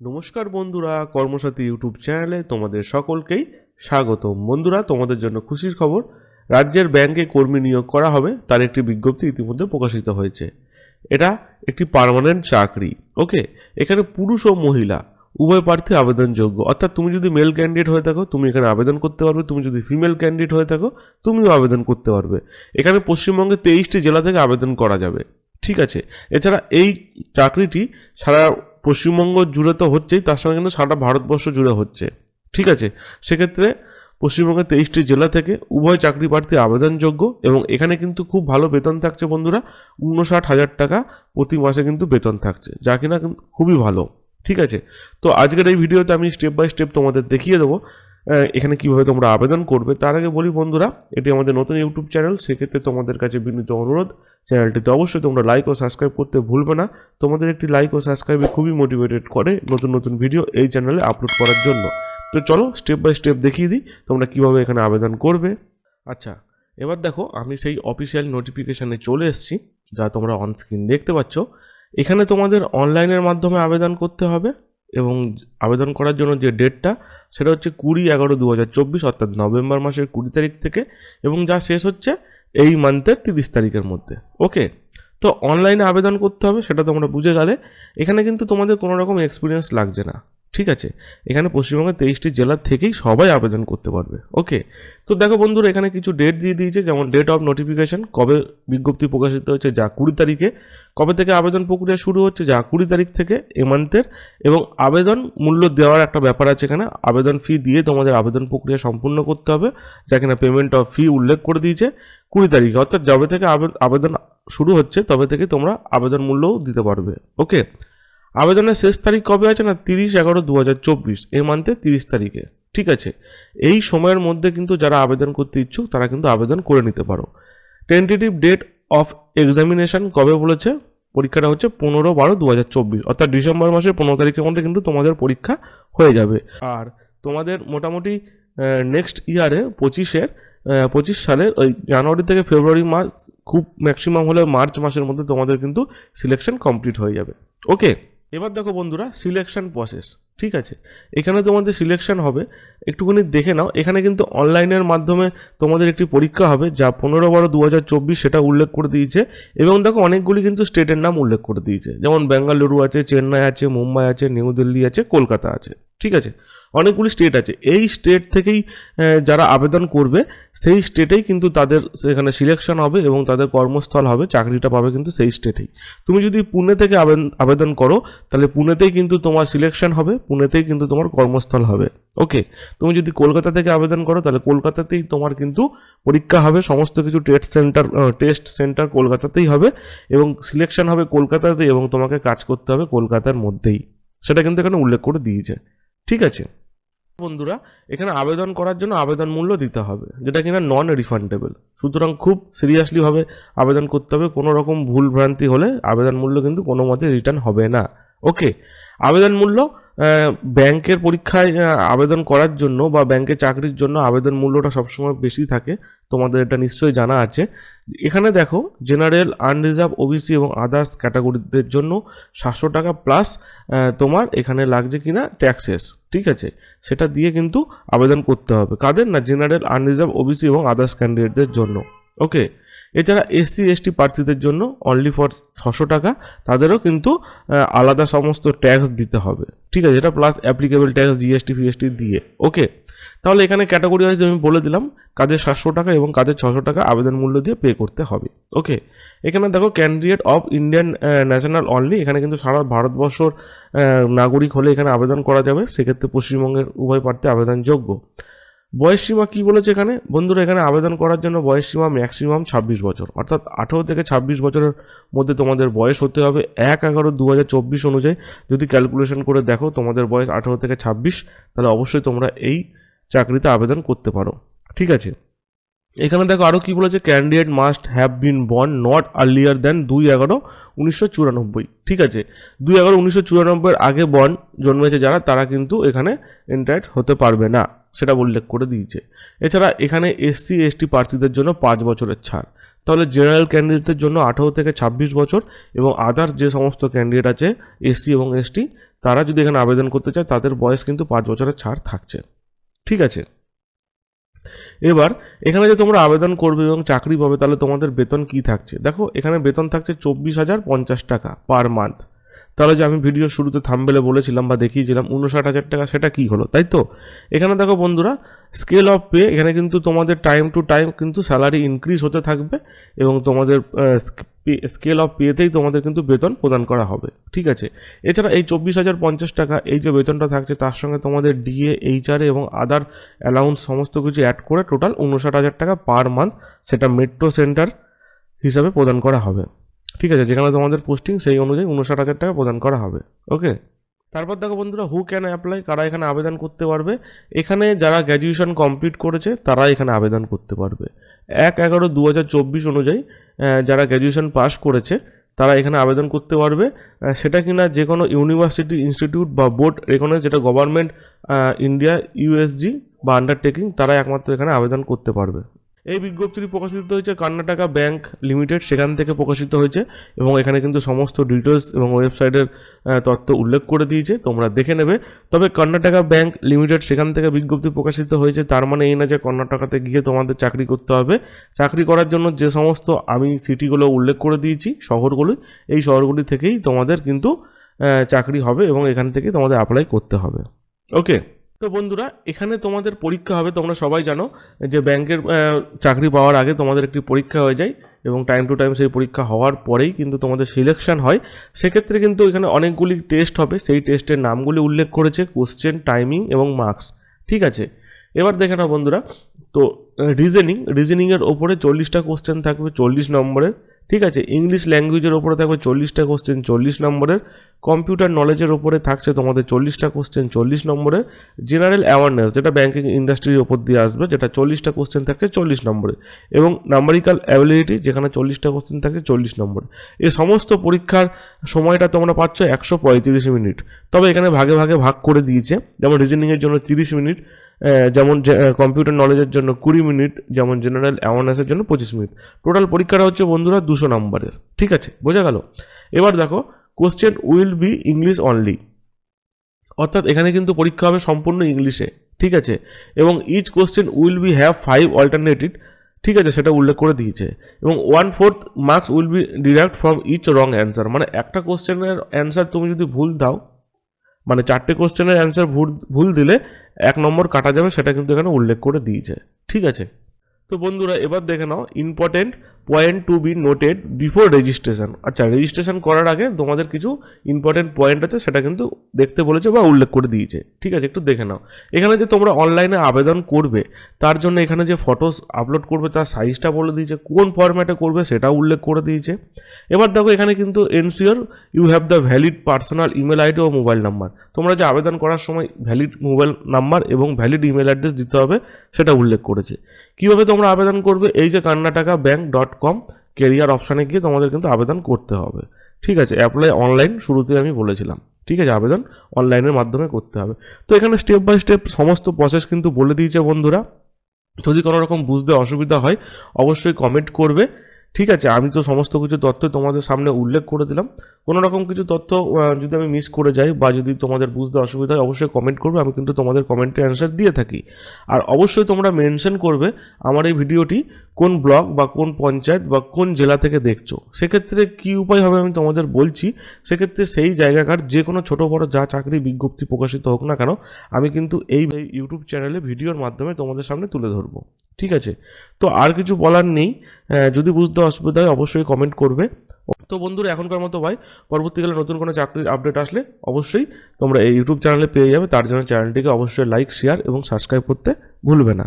নমস্কার বন্ধুরা, কর্মসাথী ইউটিউব চ্যানেলে তোমাদের সকলকেই স্বাগতম। বন্ধুরা, তোমাদের জন্য খুশির খবর, রাজ্যের ব্যাংকে কর্মী নিয়োগ করা হবে, তার একটি বিজ্ঞপ্তি ইতিমধ্যে প্রকাশিত হয়েছে। এটা একটি পার্মানেন্ট চাকরি ওকে এখানে পুরুষ ও মহিলা, উভয় প্রার্থী আবেদনযোগ্য। অর্থাৎ তুমি যদি মেল ক্যান্ডিডেট হয়ে থাকো, তুমি এখানে আবেদন করতে পারবে। তুমি যদি ফিমেল ক্যান্ডিডেট হয়ে থাকো, তুমিও আবেদন করতে পারবে। এখানে পশ্চিমবঙ্গে তেইশটি জেলা থেকে আবেদন করা যাবে, ঠিক আছে? এছাড়া এই চাকরিটি সারা পশ্চিমবঙ্গ জুড়ে তো হচ্ছেই, তার সঙ্গে কিন্তু সারা ভারতবর্ষ জুড়ে হচ্ছে। ঠিক আছে? সেক্ষেত্রে পশ্চিমবঙ্গের তেইশটি জেলা থেকে উভয় চাকরি প্রার্থী আবেদনযোগ্য এবং এখানে কিন্তু খুব ভালো বেতন থাকছে বন্ধুরা, উনষাট হাজার টাকা প্রতি মাসে কিন্তু বেতন থাকছে, যা কিনা খুবই ভালো। ঠিক আছে? তো আজকের এই ভিডিওতে আমি স্টেপ বাই স্টেপ তোমাদের দেখিয়ে দেবো এখানে কীভাবে তোমরা আবেদন করবে, তার আগে বলি বন্ধুরা, এটি আমাদের নতুন ইউটিউব চ্যানেল, সেক্ষেত্রে তোমাদের কাছে বিনীত অনুরোধ, চ্যানেলটিতে অবশ্যই তোমরা লাইক ও সাবস্ক্রাইব করতে ভুলবে না। তোমাদের একটি লাইক ও সাবস্ক্রাইবে খুবই মোটিভেটেড করে নতুন নতুন ভিডিও এই চ্যানেলে আপলোড করার জন্য। তো চলো স্টেপ বাই স্টেপ দেখিয়ে দিই, তোমরা কীভাবে এখানে আবেদন করবে। আচ্ছা এবার দেখো, আমি সেই অফিসিয়াল নোটিফিকেশানে চলে এসেছি, যা তোমরা অন স্ক্রিন দেখতে পাচ্ছ। এখানে তোমাদের অনলাইনের মাধ্যমে আবেদন করতে হবে। এবং আবেদন করার জন্য যে ডেটটা, সেটা হচ্ছে কুড়ি এগারো দু হাজার চব্বিশ, অর্থাৎ নভেম্বর মাসের কুড়ি তারিখ থেকে এবং যা শেষ হচ্ছে এই মান্থের তিরিশ তারিখের মধ্যে। ওকে? তো অনলাইনে আবেদন করতে হবে, সেটা তোমরা বুঝে গেলে। এখানে কিন্তু তোমাদের কোনো রকম এক্সপিরিয়েন্স লাগছে না। ঠিক আছে? এখানে পশ্চিমবঙ্গের তেইশটি জেলা থেকেই সবাই আবেদন করতে পারবে। ওকে? তো দেখো বন্ধুরা, এখানে কিছু ডেট দিয়ে দিয়েছে, যেমন ডেট অফ নোটিফিকেশন কবে বিজ্ঞপ্তি প্রকাশিত হচ্ছে যা কুড়ি তারিখে। কবে থেকে আবেদন প্রক্রিয়া শুরু হচ্ছে, যা কুড়ি তারিখ থেকে এ মান্থের এবং আবেদন মূল্য দেওয়ার একটা ব্যাপার আছে এখানে। আবেদন ফি দিয়ে তোমাদের আবেদন প্রক্রিয়া সম্পূর্ণ করতে হবে, যা কিনা পেমেন্ট অফ ফি উল্লেখ করে দিয়েছে কুড়ি তারিখে। অর্থাৎ যবে থেকে আবে- আবেদন শুরু হচ্ছে, তবে থেকে তোমরা আবেদন মূল্যও দিতে পারবে। ওকে? আবেদনের শেষ তারিখ কবে আছে না? তিরিশ এগারো দু হাজার চব্বিশ, এই মান্থে তিরিশ তারিখে, ঠিক আছে? এই সময়ের মধ্যে কিন্তু যারা আবেদন করতে ইচ্ছুক, তারা কিন্তু আবেদন করে নিতে পারো। টেন্টেটিভ ডেট অফ এক্সামিনেশন কবে বলেছে? পরীক্ষাটা হচ্ছে পনেরো বারো দু হাজার চব্বিশ, অর্থাৎ ডিসেম্বর মাসের পনেরো তারিখের মধ্যে কিন্তু তোমাদের পরীক্ষা হয়ে যাবে। আর তোমাদের মোটামুটি নেক্সট ইয়ারে পঁচিশের পঁচিশ সালের ওই জানুয়ারি থেকে ফেব্রুয়ারি মাস, খুব ম্যাক্সিমাম হলে মার্চ মাসের মধ্যে তোমাদের কিন্তু সিলেকশন কমপ্লিট হয়ে যাবে। ওকে এবার দেখো বন্ধুরা সিলেকশন প্রসেস ঠিক আছে? এখানে তোমাদের সিলেকশন হবে, একটুখানি দেখে নাও। এখানে কিন্তু অনলাইনের মাধ্যমে তোমাদের একটি পরীক্ষা হবে, যা পনেরো বারো দু সেটা উল্লেখ করে দিয়েছে। এবং দেখো, অনেকগুলি কিন্তু স্টেটের নাম উল্লেখ করে দিয়েছে। যেমন বেঙ্গালুরু আছে, চেন্নাই আছে, মুম্বাই আছে, নিউ দিল্লি আছে, কলকাতা আছে, ঠিক আছে? অনেকগুলি স্টেট আছে। এই স্টেট থেকেই যারা আবেদন করবে, সেই স্টেটেই কিন্তু তাদের সেখানে সিলেকশন হবে এবং তাদের কর্মস্থল হবে, চাকরিটা পাবে কিন্তু সেই স্টেটেই তুমি যদি পুনে থেকে আবেদন করো, তাহলে পুনেতেই কিন্তু তোমার সিলেকশন হবে, পুনেতেই কিন্তু তোমার কর্মস্থল হবে। ওকে তুমি যদি কলকাতা থেকে আবেদন করো, তাহলে কলকাতাতেই তোমার কিন্তু পরীক্ষা হবে, সমস্ত কিছু টেস্ট সেন্টার টেস্ট সেন্টার কলকাতাতেই হবে এবং সিলেকশন হবে কলকাতাতেই এবং তোমাকে কাজ করতে হবে কলকাতার মধ্যেই। সেটা কিন্তু এখানে উল্লেখ করে দিয়েছে। ঠিক আছে? বন্ধুরা, এখানে আবেদন করার জন্য আবেদন মূল্য দিতে হবে, যেটা কিনা নন রিফান্ডেবল সুতরাং খুব সিরিয়াসলিভাবে আবেদন করতে হবে, কোনো রকম ভুল ভ্রান্তি হলে আবেদন মূল্য কিন্তু কোনো মতে রিটার্ন হবে না। ওকে আবেদন মূল্য ব্যাংকের পরীক্ষায় আবেদন করার জন্য বা ব্যাংকের চাকরির জন্য আবেদন মূল্যটা সবসময় বেশি থাকে। তোমাদের এটা নিশ্চয়ই জানা আছে। এখানে দেখো, জেনারেল আনরিজার্ভ ওবিসি এবং আদার্স ক্যাটাগরিদের জন্য সাতশো টাকা প্লাস তোমার এখানে লাগছে কিনা ট্যাক্সেস ঠিক আছে? সেটা দিয়ে কিন্তু আবেদন করতে হবে। কাদের? না, জেনারেল আনরিজার্ভ ওবিসি এবং আদার্স ক্যান্ডিডেটদের জন্য। ওকে এছাড়া এসসি এসটি প্রার্থীদের জন্য অনলি ফর ছশো টাকা, তাদেরও কিন্তু আলাদা সমস্ত ট্যাক্স দিতে হবে। ঠিক আছে, এটা প্লাস অ্যাপ্লিকেবল ট্যাক্স জিএসটি ফিএসটি দিয়ে। ওকে তাহলে এখানে ক্যাটাগরি ওয়াইজ আমি বলে দিলাম কাদের সাতশো টাকা এবং কাদের ছশো টাকা আবেদন মূল্য দিয়ে পে করতে হবে। ওকে এখানে দেখো candidate of Indian national only এখানে কিন্তু সারা ভারতবর্ষর নাগরিক হলে এখানে আবেদন করা যাবে। সেক্ষেত্রে পশ্চিমবঙ্গের উভয় প্রার্থী আবেদনযোগ্য। বয়স সীমা কী বলেছে এখানে? বন্ধুরা, এখানে আবেদন করার জন্য বয়স সীমা ম্যাক্সিমাম ছাব্বিশ বছর। অর্থাৎ আঠেরো থেকে ছাব্বিশ বছরের মধ্যে তোমাদের বয়স হতে হবে এক এগারো দু হাজার চব্বিশ অনুযায়ী। যদি ক্যালকুলেশন করে দেখো তোমাদের বয়স আঠেরো থেকে ছাব্বিশ, তাহলে অবশ্যই তোমরা এই চাকরিতে আবেদন করতে পারো। ঠিক আছে? এখানে দেখো আরও কী বলেছে? Candidate must have been born not earlier than দুই এগারো উনিশশো চুরানব্বই। ঠিক আছে? দুই এগারো উনিশশো চুরানব্বইয়ের আগে বর্ন জন্মেছে যারা, তারা কিন্তু এখানে এন্টার্ড হতে পারবে না। সেটা উল্লেখ করে দিয়েছে। এছাড়া এখানে এসসি এসটি প্রার্থীদের জন্য পাঁচ বছরের ছাড়। তাহলে জেনারেল ক্যান্ডিডেটদের জন্য আঠারো থেকে ছাব্বিশ বছর এবং আদার্স যে সমস্ত ক্যান্ডিডেট আছে এসসি এবং এসটি তারা যদি এখানে আবেদন করতে চায়, তাদের বয়স কিন্তু পাঁচ বছরের ছাড় থাকছে। ঠিক আছে? এবার, এখানে যে তোমরা আবেদন করবে এবং চাকরি পাবে, তাহলে তোমাদের বেতন কি থাকছে? দেখো, এখানে বেতন থাকছে চব্বিশ হাজার পঞ্চাশ টাকা পার মান্থ তাহলে যে আমি ভিডিও শুরুতে থামবেলে বলেছিলাম বা দেখিয়েছিলাম, উনষাট হাজার টাকা সেটা কি হলো, তাই তো? এখানে দেখো বন্ধুরা স্কেল অফ পে এখানে কিন্তু তোমাদের টাইম টু টাইম কিন্তু স্যালারি ইনক্রিজ হতে থাকবে এবং তোমাদের স্কেল অফ পেতেই তোমাদের কিন্তু বেতন প্রদান করা হবে, ঠিক আছে? এছাড়া এই চব্বিশ হাজার পঞ্চাশ টাকা, এই যে বেতনটা থাকছে, তার সঙ্গে তোমাদের ডিএ এইচআরএ এবং আদার অ্যালাউন্স সমস্ত কিছু অ্যাড করে টোটাল উনষাট হাজার টাকা পার মান্থ সেটা মেট্রো সেন্টার হিসাবে প্রদান করা হবে। ঠিক আছে, যেখানে তোমাদের পোস্টিং সেই অনুযায়ী উনষাট হাজার টাকা প্রদান করা হবে ওকে তারপর দেখো বন্ধুরা হু ক্যান অ্যাপ্লাই কারা এখানে আবেদন করতে পারবে? এখানে যারা গ্র্যাজুয়েশন কমপ্লিট করেছে, তারা এখানে আবেদন করতে পারবে। এক এগারো দু হাজার চব্বিশ অনুযায়ী যারা গ্র্যাজুয়েশন পাস করেছে, তারা এখানে আবেদন করতে পারবে। সেটা কিনা যে কোনো ইউনিভার্সিটি ইনস্টিটিউট বা বোর্ড এখানে যেটা গভর্নমেন্ট ইন্ডিয়া ইউএসজি বা আন্ডারটেকিং তারা একমাত্র এখানে আবেদন করতে পারবে। এই বিজ্ঞপ্তিটি প্রকাশিত হয়েছে কর্ণাটকা ব্যাংক লিমিটেড, সেখান থেকে প্রকাশিত হয়েছে এবং এখানে কিন্তু সমস্ত ডিটেলস এবং ওয়েবসাইটের তথ্য উল্লেখ করে দিয়েছে, তোমরা দেখে নেবে। তবে কর্ণাটকা ব্যাংক লিমিটেড, সেখান থেকে বিজ্ঞপ্তি প্রকাশিত হয়েছে, তার মানে এই না যে কর্ণাটকাতে গিয়ে তোমাদের চাকরি করতে হবে। চাকরি করার জন্য যে সমস্ত আমি সিটিগুলো উল্লেখ করে দিয়েছি, শহরগুলি, এই শহরগুলি থেকেই তোমাদের কিন্তু চাকরি হবে এবং এখান থেকে তোমাদের অ্যাপ্লাই করতে হবে। ওকে তো বন্ধুরা, এখানে তোমাদের পরীক্ষা হবে, তোমরা সবাই জানো যে ব্যাংকের চাকরি পাওয়ার আগে তোমাদের একটি পরীক্ষা হয়ে যায় এবং টাইম টু টাইম সেই পরীক্ষা হওয়ার পরেই কিন্তু তোমাদের সিলেকশন হয়। সেক্ষেত্রে কিন্তু এখানে অনেকগুলি টেস্ট হবে, সেই টেস্টের নামগুলি উল্লেখ করেছে কোশ্চেন টাইমিং এবং মার্কস ঠিক আছে? এবার দেখে নাও বন্ধুরা, তো রিজেনিং রিজেনিংয়ের ওপরে চল্লিশটা কোশ্চেন থাকবে, চল্লিশ নম্বরের। ঠিক আছে? ইংলিশ ল্যাঙ্গুয়েজের ওপরে থাকবে চল্লিশটা কোশ্চেন চল্লিশ নম্বরের। কম্পিউটার নলেজের ওপরে থাকছে তোমাদের চল্লিশটা কোশ্চেন চল্লিশ নম্বরের। জেনারেল অ্যাওয়ারনেস যেটা ব্যাঙ্কিং ইন্ডাস্ট্রির ওপর দিয়ে আসবে, যেটা চল্লিশটা কোশ্চেন থাকে চল্লিশ নম্বরে এবং নাম্বারিক্যাল অ্যাবিলিটি যেখানে চল্লিশটা কোশ্চেন থাকে চল্লিশ নম্বরে এই সমস্ত পরীক্ষার সময়টা তোমরা পাচ্ছ একশো পঁয়ত্রিশ মিনিট। তবে এখানে ভাগে ভাগে ভাগ করে দিয়েছে। যেমন রিজনিংয়ের জন্য তিরিশ মিনিট যেমন কম্পিউটার নলেজের জন্য কুড়ি মিনিট, যেমন জেনারেল অ্যাওয়ারনেসের জন্য পঁচিশ মিনিট। টোটাল পরীক্ষাটা হচ্ছে বন্ধুরা দুশো নম্বরের, ঠিক আছে? বোঝা গেল? এবার দেখো question will be English only অর্থাৎ এখানে কিন্তু পরীক্ষা হবে সম্পূর্ণ ইংলিশে ঠিক আছে? এবং each question will be have five alternative ঠিক আছে? সেটা উল্লেখ করে দিয়েছে। এবং one fourth marks will be deduct from each wrong answer মানে একটা কোশ্চেনের অ্যান্সার তুমি যদি ভুল দাও মানে চারটে কোশ্চেনের অ্যান্সার ভুল ভুল দিলে এক নম্বর কাটা যাবে, সেটা কিন্তু এখানে উল্লেখ করে দিয়েছে। ঠিক আছে? তো বন্ধুরা, এবার দেখে নাও important point to be noted before registration আচ্ছা রেজিস্ট্রেশন করার আগে তোমাদের কিছু ইম্পর্টেন্ট পয়েন্ট আছে, সেটা কিন্তু দেখতে বলেছে বা উল্লেখ করে দিয়েছে। ঠিক আছে, একটু দেখে নাও। এখানে যে তোমরা অনলাইনে আবেদন করবে, তার জন্য এখানে যে ফটোস আপলোড করবে, তার সাইজটা বলে দিয়েছে, কোন ফরম্যাটে করবে সেটাও উল্লেখ করে দিয়েছে। এবার দেখো, এখানে কিন্তু ensure you have the valid personal email ID O mobile number তোমরা যে আবেদন করার সময় ভ্যালিড মোবাইল নাম্বার এবং ভ্যালিড ইমেল অ্যাড্রেস দিতে হবে, সেটা উল্লেখ করেছে। কীভাবে তোমরা আবেদন করবে? এই যে Karnataka bank dot com career অপশানে গিয়ে তোমাদের কিন্তু আবেদন করতে হবে। ঠিক আছে? অ্যাপ্লাই অনলাইন শুরুতে আমি বলেছিলাম। ঠিক আছে? আবেদন অনলাইনের মাধ্যমে করতে হবে। তো এখানে স্টেপ বাই স্টেপ সমস্ত প্রসেস কিন্তু বলে দিয়েছে বন্ধুরা। যদি কোনো রকম বুঝতে অসুবিধা হয়, অবশ্যই কমেন্ট করবে। ঠিক আছে, আমি তো সমস্ত কিছু তথ্য তোমাদের সামনে উল্লেখ করে দিলাম। কোনো রকম কিছু তথ্য যদি আমি মিস করে যাই বা যদি তোমাদের বুঝতে অসুবিধা হয়, অবশ্যই কমেন্ট করবে, আমি কিন্তু তোমাদের কমেন্টে অ্যান্সার দিয়ে থাকি। আর অবশ্যই তোমরা মেনশন করবে আমার এই ভিডিওটি কোন ব্লক বা কোন পঞ্চায়েত বা কোন জেলা থেকে দেখছ। সেক্ষেত্রে কী উপায় হবে আমি তোমাদের বলছি। সেক্ষেত্রে সেই জায়গাকার যে কোনো ছোটো বড়ো যা চাকরি বিজ্ঞপ্তি প্রকাশিত হোক না কেন, আমি কিন্তু এই ইউটিউব চ্যানেলে ভিডিওর মাধ্যমে তোমাদের সামনে তুলে ধরবো। ঠিক আছে তো আর কিছু বলার নেই। যদি বুঝতে অসুবিধা হয়, অবশ্যই কমেন্ট করবে। তো বন্ধুরা, এখনকার মতো ভাই, পরবর্তীকালে নতুন কোনো চাকরির আপডেট আসলে অবশ্যই তোমরা এই ইউটিউব চ্যানেলে পেয়ে যাবে। তার জন্য চ্যানেলটিকে অবশ্যই লাইক শেয়ার এবং সাবস্ক্রাইব করতে ভুলবে না।